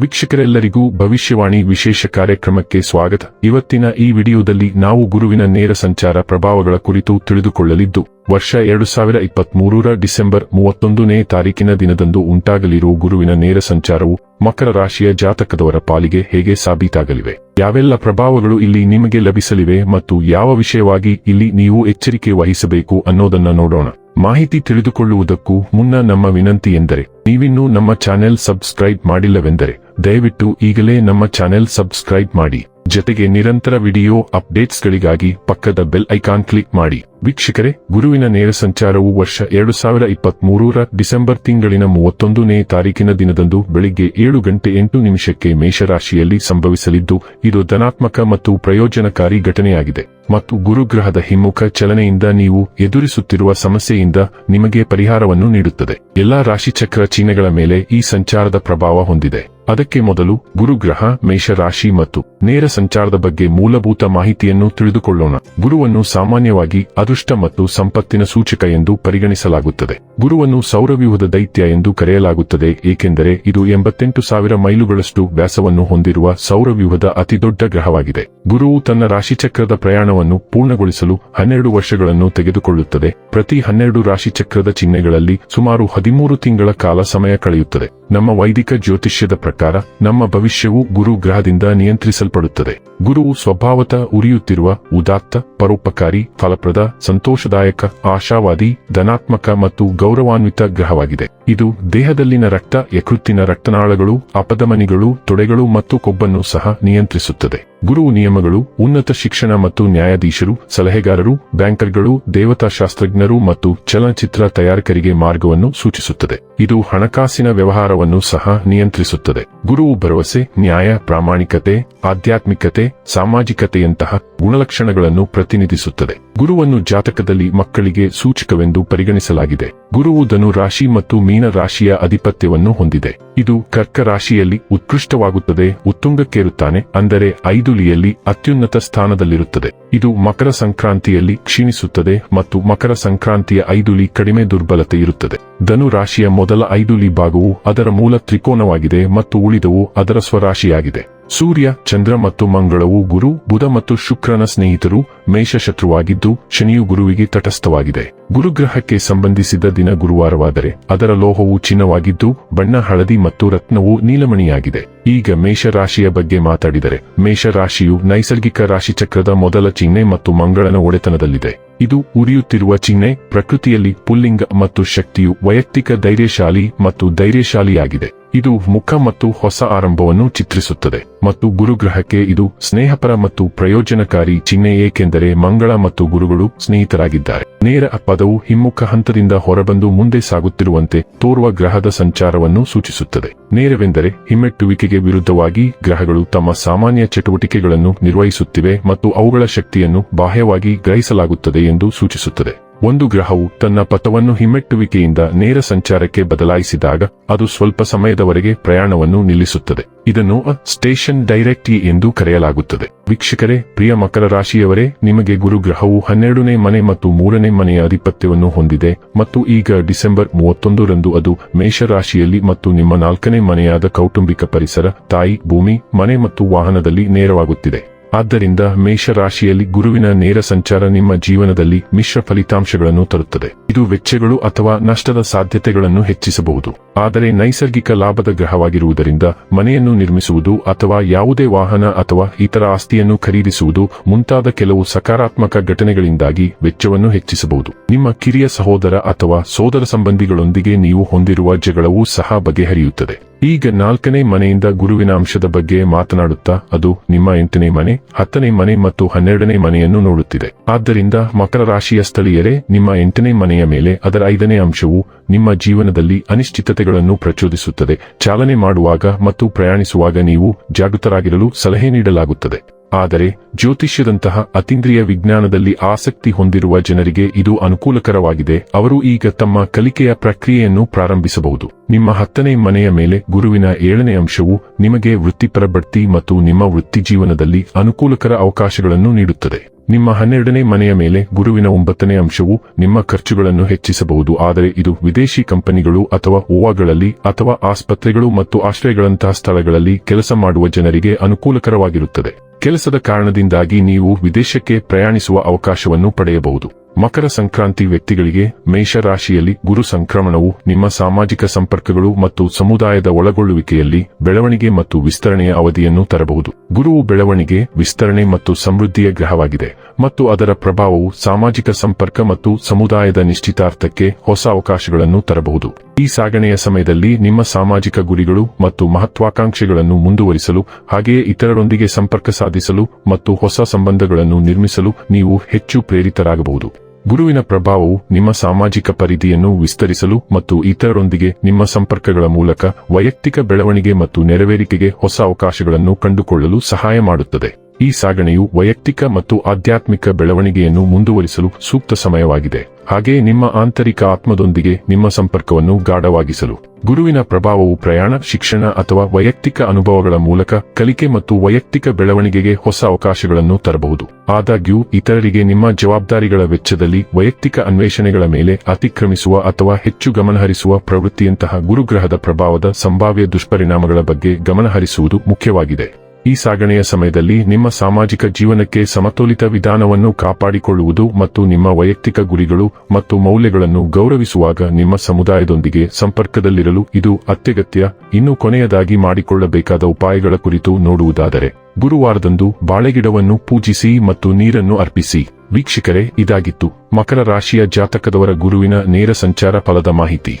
ವೀಕ್ಷಕರೆಲ್ಲರಿಗೂ ಭವಿಷ್ಯವಾಣಿ ವಿಶೇಷ ಕಾರ್ಯಕ್ರಮಕ್ಕೆ ಸ್ವಾಗತ. ಇವತ್ತಿನ ಈ ವಿಡಿಯೋದಲ್ಲಿ ನಾವು ಗುರುವಿನ ನೇರ ಸಂಚಾರ ಪ್ರಭಾವಗಳ ಕುರಿತು ತಿಳಿದುಕೊಳ್ಳಲಿದ್ದು, ವರ್ಷ ಎರಡು ಸಾವಿರ ಇಪ್ಪತ್ಮೂರರ ಡಿಸೆಂಬರ್ ಮೂವತ್ತೊಂದನೇ ತಾರೀಕಿನ ದಿನದಂದು ಉಂಟಾಗಲಿರುವ ಗುರುವಿನ ನೇರ ಸಂಚಾರವು ಮಕರ ರಾಶಿಯ ಜಾತಕದವರ ಪಾಲಿಗೆ ಹೇಗೆ ಸಾಬೀತಾಗಲಿವೆ? ಯಾವೆಲ್ಲ ಪ್ರಭಾವಗಳು ಇಲ್ಲಿ ನಿಮಗೆ ಲಭಿಸಲಿವೆ ಮತ್ತು ಯಾವ ವಿಷಯವಾಗಿ ಇಲ್ಲಿ ನೀವು ಎಚ್ಚರಿಕೆ ವಹಿಸಬೇಕು ಅನ್ನೋದನ್ನ ನೋಡೋಣ. ಮಾಹಿತಿ ತಿಳಿದುಕೊಳ್ಳುವುದಕ್ಕೂ ಮುನ್ನ ನಮ್ಮ ವಿನಂತಿ ಎಂದರೆ, ನೀವಿನ್ನೂ ನಮ್ಮ ಚಾನೆಲ್ ಸಬ್ಸ್ಕ್ರೈಬ್ ಮಾಡಿಲ್ಲವೆಂದರೆ ದಯವಿಟ್ಟು ಈಗಲೇ ನಮ್ಮ ಚಾನೆಲ್ ಸಬ್ಸ್ಕ್ರೈಬ್ ಮಾಡಿ. ಜೊತೆಗೆ ನಿರಂತರ ವಿಡಿಯೋ ಅಪ್ಡೇಟ್ಸ್ಗಳಿಗಾಗಿ ಪಕ್ಕದ ಬೆಲ್ ಐಕಾನ್ ಕ್ಲಿಕ್ ಮಾಡಿ. ವೀಕ್ಷಕರೇ, ಗುರುವಿನ ನೇರ ಸಂಚಾರವು ವರ್ಷ ಎರಡು ಸಾವಿರ ಇಪ್ಪತ್ಮೂರರ ಡಿಸೆಂಬರ್ ತಿಂಗಳಿನ ಮೂವತ್ತೊಂದನೇ ತಾರೀಕಿನ ದಿನದಂದು ಬೆಳಿಗ್ಗೆ ಏಳು ಗಂಟೆ ಎಂಟು ನಿಮಿಷಕ್ಕೆ ಮೇಷರಾಶಿಯಲ್ಲಿ ಸಂಭವಿಸಲಿದ್ದು, ಇದು ಧನಾತ್ಮಕ ಮತ್ತು ಪ್ರಯೋಜನಕಾರಿ ಘಟನೆಯಾಗಿದೆ. ಮತ್ತು ಗುರುಗ್ರಹದ ಹಿಮ್ಮುಖ ಚಲನೆಯಿಂದ ನೀವು ಎದುರಿಸುತ್ತಿರುವ ಸಮಸ್ಯೆಯಿಂದ ನಿಮಗೆ ಪರಿಹಾರವನ್ನು ನೀಡುತ್ತದೆ. ಎಲ್ಲಾ ರಾಶಿಚಕ್ರ ಚಿಹ್ನೆಗಳ ಮೇಲೆ ಈ ಸಂಚಾರದ ಪ್ರಭಾವ ಹೊಂದಿದೆ. ಅದಕ್ಕೆ ಮೊದಲು ಗುರುಗ್ರಹ, ಮೇಷರಾಶಿ ಮತ್ತು ನೇರ ಸಂಚಾರದ ಬಗ್ಗೆ ಮೂಲಭೂತ ಮಾಹಿತಿಯನ್ನು ತಿಳಿದುಕೊಳ್ಳೋಣ. ಗುರುವನ್ನು ಸಾಮಾನ್ಯವಾಗಿ ಅದೃಷ್ಟ ಮತ್ತು ಸಂಪತ್ತಿನ ಸೂಚಕ ಎಂದು ಪರಿಗಣಿಸಲಾಗುತ್ತದೆ. ಗುರುವನ್ನು ಸೌರವ್ಯೂಹದ ದೈತ್ಯ ಎಂದು ಕರೆಯಲಾಗುತ್ತದೆ, ಏಕೆಂದರೆ ಇದು ಎಂಬತ್ತೆಂಟು ಸಾವಿರ ಮೈಲುಗಳಷ್ಟು ವ್ಯಾಸವನ್ನು ಹೊಂದಿರುವ ಸೌರವ್ಯೂಹದ ಅತಿದೊಡ್ಡ ಗ್ರಹವಾಗಿದೆ. ಗುರುವು ತನ್ನ ರಾಶಿಚಕ್ರದ ಪ್ರಯಾಣವನ್ನು ಪೂರ್ಣಗೊಳಿಸಲು ಹನ್ನೆರಡು ವರ್ಷಗಳನ್ನು ತೆಗೆದುಕೊಳ್ಳುತ್ತದೆ. ಪ್ರತಿ ಹನ್ನೆರಡು ರಾಶಿಚಕ್ರದ ಚಿಹ್ನೆಗಳಲ್ಲಿ ಸುಮಾರು ಹದಿಮೂರು ತಿಂಗಳ ಕಾಲ ಸಮಯ ಕಳೆಯುತ್ತದೆ. ನಮ್ಮ ವೈದಿಕ ಜ್ಯೋತಿಷ್ಯದ ಪ್ರಕಾರ, ನಮ್ಮ ಭವಿಷ್ಯವು ಗುರು ಗ್ರಹದಿಂದ ನಿಯಂತ್ರಿಸಲ್ಪಡುತ್ತದೆ. ಗುರುವು ಸ್ವಭಾವತ ಉರಿಯುತ್ತಿರುವ, ಉದಾತ್ತ, ಪರೋಪಕಾರಿ, ಫಲಪ್ರದ, ಸಂತೋಷದಾಯಕ, ಆಶಾವಾದಿ, ಧನಾತ್ಮಕ ಮತ್ತು ಗೌರವಾನ್ವಿತ ಗ್ರಹವಾಗಿದೆ. ಇದು ದೇಹದಲ್ಲಿನ ರಕ್ತ, ಯಕೃತ್ತಿನ ರಕ್ತನಾಳಗಳು, ಅಪಧಮನಿಗಳು, ತೊಡೆಗಳು ಮತ್ತು ಕೊಬ್ಬನ್ನು ಸಹ ನಿಯಂತ್ರಿಸುತ್ತದೆ. ಗುರು ನಿಯಮಗಳು, ಉನ್ನತ ಶಿಕ್ಷಣ ಮತ್ತು ನ್ಯಾಯಾಧೀಶರು, ಸಲಹೆಗಾರರು, ಬ್ಯಾಂಕರ್ಗಳು, ದೇವತಾಶಾಸ್ತ್ರಜ್ಞರು ಮತ್ತು ಚಲನಚಿತ್ರ ತಯಾರಕರಿಗೆ ಮಾರ್ಗವನ್ನು ಸೂಚಿಸುತ್ತದೆ. ಇದು ಹಣಕಾಸಿನ ವ್ಯವಹಾರವನ್ನು ಸಹ ನಿಯಂತ್ರಿಸುತ್ತದೆ. ಗುರುವು ಭರವಸೆ, ನ್ಯಾಯ, ಪ್ರಾಮಾಣಿಕತೆ, ಆಧ್ಯಾತ್ಮಿಕತೆ, ಸಾಮಾಜಿಕತೆಯಂತಹ ಗುಣಲಕ್ಷಣಗಳನ್ನು ಪ್ರತಿನಿಧಿಸುತ್ತದೆ. ಗುರುವನ್ನು ಜಾತಕದಲ್ಲಿ ಮಕ್ಕಳಿಗೆ ಸೂಚಕವೆಂದು ಪರಿಗಣಿಸಲಾಗಿದೆ. ಗುರುವು ಧನು ರಾಶಿ ಮತ್ತು ಮೀನ ರಾಶಿಯ ಅಧಿಪತ್ಯವನ್ನು ಹೊಂದಿದೆ. ಇದು ಕರ್ಕ ರಾಶಿಯಲ್ಲಿ ಉತ್ಕೃಷ್ಟವಾಗುತ್ತದೆ, ಉತ್ತುಂಗಕ್ಕೇರುತ್ತಾನೆ, ಅಂದರೆ ಐದುಲಿಯಲ್ಲಿ ಅತ್ಯುನ್ನತ ಸ್ಥಾನದಲ್ಲಿರುತ್ತದೆ. ಇದು ಮಕರ ಸಂಕ್ರಾಂತಿಯಲ್ಲಿ ಕ್ಷೀಣಿಸುತ್ತದೆ ಮತ್ತು ಮಕರ ಸಂಕ್ರಾಂತಿಯ ಐದುಲಿ ಕಡಿಮೆ ದುರ್ಬಲತೆ ಇರುತ್ತದೆ ಧನು ರಾಶಿಯ ಮೊದಲ ಐದುಲಿ ಭಾಗವು ಅದರ ಮೂಲ ತ್ರಿಕೋನವಾಗಿದೆ ಮತ್ತು ಉಳಿದವು ಅದರ ಸ್ವರಾಶಿಯಾಗಿದೆ. ಸೂರ್ಯ, ಚಂದ್ರ ಮತ್ತು ಮಂಗಳವು ಗುರು, ಬುಧ ಮತ್ತು ಶುಕ್ರನ ಸ್ನೇಹಿತರು ಮೇಷ ಶತ್ರುವಾಗಿದ್ದು ಶನಿಯು ಗುರುವಿಗೆ ತಟಸ್ಥವಾಗಿದೆ. ಗುರುಗ್ರಹಕ್ಕೆ ಸಂಬಂಧಿಸಿದ ದಿನ ಗುರುವಾರವಾದರೆ, ಅದರ ಲೋಹವು ಚಿನ್ನವಾಗಿದ್ದು, ಬಣ್ಣ ಹಳದಿ ಮತ್ತು ರತ್ನವು ನೀಲಮಣಿಯಾಗಿದೆ. ಈಗ ಮೇಷರಾಶಿಯ ಬಗ್ಗೆ ಮಾತಾಡಿದರೆ, ಮೇಷರಾಶಿಯು ನೈಸರ್ಗಿಕ ರಾಶಿಚಕ್ರದ ಮೊದಲ ಚಿಹ್ನೆ ಮತ್ತು ಮಂಗಳನ ಒಡೆತನದಲ್ಲಿದೆ. ಇದು ಉರಿಯುತ್ತಿರುವ ಚಿಹ್ನೆ, ಪ್ರಕೃತಿಯಲ್ಲಿ ಪುಲ್ಲಿಂಗ ಮತ್ತು ಶಕ್ತಿಯು ವೈಯಕ್ತಿಕ ಧೈರ್ಯಶಾಲಿ ಮತ್ತು ಧೈರ್ಯಶಾಲಿಯಾಗಿದೆ. ಇದು ಮುಖ ಮತ್ತು ಹೊಸ ಆರಂಭವನ್ನು ಚಿತ್ರಿಸುತ್ತದೆ ಮತ್ತು ಗುರುಗ್ರಹಕ್ಕೆ ಇದು ಸ್ನೇಹಪರ ಮತ್ತು ಪ್ರಯೋಜನಕಾರಿ ಚಿಹ್ನೆ ಏಕೆಂದರೆ ಮಂಗಳ ಮತ್ತು ಗುರುಗಳು ಸ್ನೇಹಿತರಾಗಿದ್ದಾರೆ. ನೇರ ಪದವು ಹಿಮ್ಮುಖ ಹಂತದಿಂದ ಹೊರಬಂದು ಮುಂದೆ ಸಾಗುತ್ತಿರುವಂತೆ ತೋರುವ ಗ್ರಹದ ಸಂಚಾರವನ್ನು ಸೂಚಿಸುತ್ತದೆ. ನೇರವೆಂದರೆ ಹಿಮ್ಮೆಟ್ಟುವಿಕೆಗೆ ವಿರುದ್ಧವಾಗಿ ಗ್ರಹಗಳು ತಮ್ಮ ಸಾಮಾನ್ಯ ಚಟುವಟಿಕೆಗಳನ್ನು ನಿರ್ವಹಿಸುತ್ತಿವೆ ಮತ್ತು ಅವುಗಳ ಶಕ್ತಿಯನ್ನು ಬಾಹ್ಯವಾಗಿ ಗ್ರಹಿಸಲಾಗುತ್ತದೆ ಎಂದು ಸೂಚಿಸುತ್ತದೆ. ಒಂದು ಗ್ರಹವು ತನ್ನ ಪಥವನ್ನು ಹಿಮ್ಮೆಟ್ಟುವಿಕೆಯಿಂದ ನೇರ ಸಂಚಾರಕ್ಕೆ ಬದಲಾಯಿಸಿದಾಗ ಅದು ಸ್ವಲ್ಪ ಸಮಯದವರೆಗೆ ಪ್ರಯಾಣವನ್ನು ನಿಲ್ಲಿಸುತ್ತದೆ. ಇದನ್ನು ಸ್ಟೇಷನ್ ಡೈರೆಕ್ಟಿ ಎಂದು ಕರೆಯಲಾಗುತ್ತದೆ. ವೀಕ್ಷಕರೇ, ಪ್ರಿಯ ಮಕರ ರಾಶಿಯವರೇ, ನಿಮಗೆ ಗುರುಗ್ರಹವು ಹನ್ನೆರಡನೇ ಮನೆ ಮತ್ತು ಮೂರನೇ ಮನೆಯ ಆಧಿಪತ್ಯವನ್ನು ಹೊಂದಿದೆ ಮತ್ತು ಈಗ ಡಿಸೆಂಬರ್ ಮೂವತ್ತೊಂದರಂದು ಅದು ಮೇಷರಾಶಿಯಲ್ಲಿ ಮತ್ತು ನಿಮ್ಮ ನಾಲ್ಕನೇ ಮನೆಯಾದ ಕೌಟುಂಬಿಕ ಪರಿಸರ, ತಾಯಿ, ಭೂಮಿ, ಮನೆ ಮತ್ತು ವಾಹನದಲ್ಲಿ ನೇರವಾಗುತ್ತಿದೆ. ಆದ್ದರಿಂದ ಮೇಷರಾಶಿಯಲ್ಲಿ ಗುರುವಿನ ನೇರ ಸಂಚಾರ ನಿಮ್ಮ ಜೀವನದಲ್ಲಿ ಮಿಶ್ರ ಫಲಿತಾಂಶಗಳನ್ನು ತರುತ್ತದೆ. ಇದು ವೆಚ್ಚಗಳು ಅಥವಾ ನಷ್ಟದ ಸಾಧ್ಯತೆಗಳನ್ನು ಹೆಚ್ಚಿಸಬಹುದು. ಆದರೆ ನೈಸರ್ಗಿಕ ಲಾಭದ ಗ್ರಹವಾಗಿರುವುದರಿಂದ ಮನೆಯನ್ನು ನಿರ್ಮಿಸುವುದು ಅಥವಾ ಯಾವುದೇ ವಾಹನ ಅಥವಾ ಇತರ ಆಸ್ತಿಯನ್ನು ಖರೀದಿಸುವುದು ಮುಂತಾದ ಕೆಲವು ಸಕಾರಾತ್ಮಕ ಘಟನೆಗಳಿಂದಾಗಿ ವೆಚ್ಚವನ್ನು ಹೆಚ್ಚಿಸಬಹುದು. ನಿಮ್ಮ ಕಿರಿಯ ಸಹೋದರ ಅಥವಾ ಸೋದರ ಸಂಬಂಧಿಗಳೊಂದಿಗೆ ನೀವು ಹೊಂದಿರುವ ಜಗಳವೂ ಸಹ ಬಗೆಹರಿಯುತ್ತದೆ. ಈಗ ನಾಲ್ಕನೇ ಮನೆಯಿಂದ ಗುರುವಿನ ಅಂಶದ ಬಗ್ಗೆ ಮಾತನಾಡುತ್ತಾ ಅದು ನಿಮ್ಮ ಎಂಟನೇ ಮನೆ, ಹತ್ತನೇ ಮನೆ ಮತ್ತು ಹನ್ನೆರಡನೇ ಮನೆಯನ್ನು ನೋಡುತ್ತಿದೆ. ಆದ್ದರಿಂದ ಮಕರ ರಾಶಿಯ ಸ್ಥಳೀಯರೇ, ನಿಮ್ಮ ಎಂಟನೇ ಮನೆಯ ಮೇಲೆ ಅದರ ಐದನೇ ಅಂಶವು ನಿಮ್ಮ ಜೀವನದಲ್ಲಿ ಅನಿಶ್ಚಿತತೆಗಳನ್ನು ಪ್ರಚೋದಿಸುತ್ತದೆ. ಚಾಲನೆ ಮಾಡುವಾಗ ಮತ್ತು ಪ್ರಯಾಣಿಸುವಾಗ ನೀವು ಜಾಗೃತರಾಗಿರಲು ಸಲಹೆ ನೀಡಲಾಗುತ್ತದೆ. ಆದರೆ ಜ್ಯೋತಿಷ್ಯದಂತಹ ಅತೀಂದ್ರಿಯ ವಿಜ್ಞಾನದಲ್ಲಿ ಆಸಕ್ತಿ ಹೊಂದಿರುವ ಜನರಿಗೆ ಇದು ಅನುಕೂಲಕರವಾಗಿದೆ. ಅವರು ಈಗ ತಮ್ಮ ಕಲಿಕೆಯ ಪ್ರಕ್ರಿಯೆಯನ್ನು ಪ್ರಾರಂಭಿಸಬಹುದು. ನಿಮ್ಮ ಹತ್ತನೇ ಮನೆಯ ಮೇಲೆ ಗುರುವಿನ ಏಳನೇ ಅಂಶವು ನಿಮಗೆ ವೃತ್ತಿಪರ ಬಡ್ತಿ ಮತ್ತು ನಿಮ್ಮ ವೃತ್ತಿ ಜೀವನದಲ್ಲಿ ಅನುಕೂಲಕರ ಅವಕಾಶಗಳನ್ನು ನೀಡುತ್ತದೆ. ನಿಮ್ಮ ಹನ್ನೆರಡನೇ ಮನೆಯ ಮೇಲೆ ಗುರುವಿನ ಒಂಬತ್ತನೇ ಅಂಶವು ನಿಮ್ಮ ಖರ್ಚುಗಳನ್ನು ಹೆಚ್ಚಿಸಬಹುದು. ಆದರೆ ಇದು ವಿದೇಶಿ ಕಂಪನಿಗಳು ಅಥವಾ ಓವಾಗಳಲ್ಲಿ ಅಥವಾ ಆಸ್ಪತ್ರೆಗಳು ಮತ್ತು ಆಶ್ರಯಗಳಂತಹ ಸ್ಥಳಗಳಲ್ಲಿ ಕೆಲಸ ಮಾಡುವ ಜನರಿಗೆ ಅನುಕೂಲಕರವಾಗಿರುತ್ತದೆ. ಕೆಲಸದ ಕಾರಣದಿಂದಾಗಿ ನೀವು ವಿದೇಶಕ್ಕೆ ಪ್ರಯಾಣಿಸುವ ಅವಕಾಶವನ್ನು ಪಡೆಯಬಹುದು. ಮಕರ ಸಂಕ್ರಾಂತಿ ವ್ಯಕ್ತಿಗಳಿಗೆ ಮೇಷರಾಶಿಯಲ್ಲಿ ಗುರು ಸಂಕ್ರಮಣವು ನಿಮ್ಮ ಸಾಮಾಜಿಕ ಸಂಪರ್ಕಗಳು ಮತ್ತು ಸಮುದಾಯದ ಒಳಗೊಳ್ಳುವಿಕೆಯಲ್ಲಿ ಬೆಳವಣಿಗೆ ಮತ್ತು ವಿಸ್ತರಣೆಯ ಅವಧಿಯನ್ನು ತರಬಹುದು. ಗುರುವು ಬೆಳವಣಿಗೆ, ವಿಸ್ತರಣೆ ಮತ್ತು ಸಮೃದ್ಧಿಯ ಗ್ರಹವಾಗಿದೆ ಮತ್ತು ಅದರ ಪ್ರಭಾವವು ಸಾಮಾಜಿಕ ಸಂಪರ್ಕ ಮತ್ತು ಸಮುದಾಯದ ನಿಶ್ಚಿತಾರ್ಥಕ್ಕೆ ಹೊಸ ಅವಕಾಶಗಳನ್ನು ತರಬಹುದು. ಈ ಸಾಗಣೆಯ ಸಮಯದಲ್ಲಿ ನಿಮ್ಮ ಸಾಮಾಜಿಕ ಗುರಿಗಳು ಮತ್ತು ಮಹತ್ವಾಕಾಂಕ್ಷೆಗಳನ್ನು ಮುಂದುವರಿಸಲು ಹಾಗೆಯೇ ಇತರರೊಂದಿಗೆ ಸಂಪರ್ಕ ಸಾಧಿಸಲು ಮತ್ತು ಹೊಸ ಸಂಬಂಧಗಳನ್ನು ನಿರ್ಮಿಸಲು ನೀವು ಹೆಚ್ಚು ಪ್ರೇರಿತರಾಗಬಹುದು. ಗುರುವಿನ ಪ್ರಭಾವವು ನಿಮ್ಮ ಸಾಮಾಜಿಕ ಪರಿಧಿಯನ್ನು ವಿಸ್ತರಿಸಲು ಮತ್ತು ಇತರರೊಂದಿಗೆ ನಿಮ್ಮ ಸಂಪರ್ಕಗಳ ಮೂಲಕ ವೈಯಕ್ತಿಕ ಬೆಳವಣಿಗೆ ಮತ್ತು ನೆರವೇರಿಕೆಗೆ ಹೊಸ ಅವಕಾಶಗಳನ್ನು ಕಂಡುಕೊಳ್ಳಲು ಸಹಾಯ ಮಾಡುತ್ತದೆ. ಈ ಸಾಗಣೆಯು ವೈಯಕ್ತಿಕ ಮತ್ತು ಆಧ್ಯಾತ್ಮಿಕ ಬೆಳವಣಿಗೆಯನ್ನು ಮುಂದುವರಿಸಲು ಸೂಕ್ತ ಸಮಯವಾಗಿದೆ. ಹಾಗೆ ನಿಮ್ಮ ಆಂತರಿಕ ಆತ್ಮದೊಂದಿಗೆ ನಿಮ್ಮ ಸಂಪರ್ಕವನ್ನು ಗಾಢವಾಗಿಸಲು. ಗುರುವಿನ ಪ್ರಭಾವವು ಪ್ರಯಾಣ, ಶಿಕ್ಷಣ ಅಥವಾ ವೈಯಕ್ತಿಕ ಅನುಭವಗಳ ಮೂಲಕ ಕಲಿಕೆ ಮತ್ತು ವೈಯಕ್ತಿಕ ಬೆಳವಣಿಗೆಗೆ ಹೊಸ ಅವಕಾಶಗಳನ್ನು ತರಬಹುದು. ಆದಾಗ್ಯೂ, ಇತರರಿಗೆ ನಿಮ್ಮ ಜವಾಬ್ದಾರಿಗಳ ವೆಚ್ಚದಲ್ಲಿ ವೈಯಕ್ತಿಕ ಅನ್ವೇಷಣೆಗಳ ಮೇಲೆ ಅತಿಕ್ರಮಿಸುವ ಅಥವಾ ಹೆಚ್ಚು ಗಮನಹರಿಸುವ ಪ್ರವೃತ್ತಿಯಂತಹ ಗುರುಗ್ರಹದ ಪ್ರಭಾವದ ಸಂಭಾವ್ಯ ದುಷ್ಪರಿಣಾಮಗಳ ಬಗ್ಗೆ ಗಮನಹರಿಸುವುದು ಮುಖ್ಯವಾಗಿದೆ. ಈ ಸಾಗಣೆಯ ಸಮಯದಲ್ಲಿ ನಿಮ್ಮ ಸಾಮಾಜಿಕ ಜೀವನಕ್ಕೆ ಸಮತೋಲಿತ ವಿಧಾನವನ್ನು ಕಾಪಾಡಿಕೊಳ್ಳುವುದು ಮತ್ತು ನಿಮ್ಮ ವೈಯಕ್ತಿಕ ಗುರಿಗಳು ಮತ್ತು ಮೌಲ್ಯಗಳನ್ನು ಗೌರವಿಸುವಾಗ ನಿಮ್ಮ ಸಮುದಾಯದೊಂದಿಗೆ ಸಂಪರ್ಕದಲ್ಲಿರಲು ಇದು ಅತ್ಯಗತ್ಯ. ಇನ್ನು ಕೊನೆಯದಾಗಿ ಮಾಡಿಕೊಳ್ಳಬೇಕಾದ ಉಪಾಯಗಳ ಕುರಿತು ನೋಡುವುದಾದರೆ, ಗುರುವಾರದಂದು ಬಾಳೆಗಿಡವನ್ನು ಪೂಜಿಸಿ ಮತ್ತು ನೀರನ್ನು ಅರ್ಪಿಸಿ. ವೀಕ್ಷಕರೇ, ಇದಾಗಿತ್ತು. ಮಕರ ರಾಶಿಯ ಜಾತಕದವರ ಗುರುವಿನ ನೇರ ಸಂಚಾರ ಫಲದ ಮಾಹಿತಿ.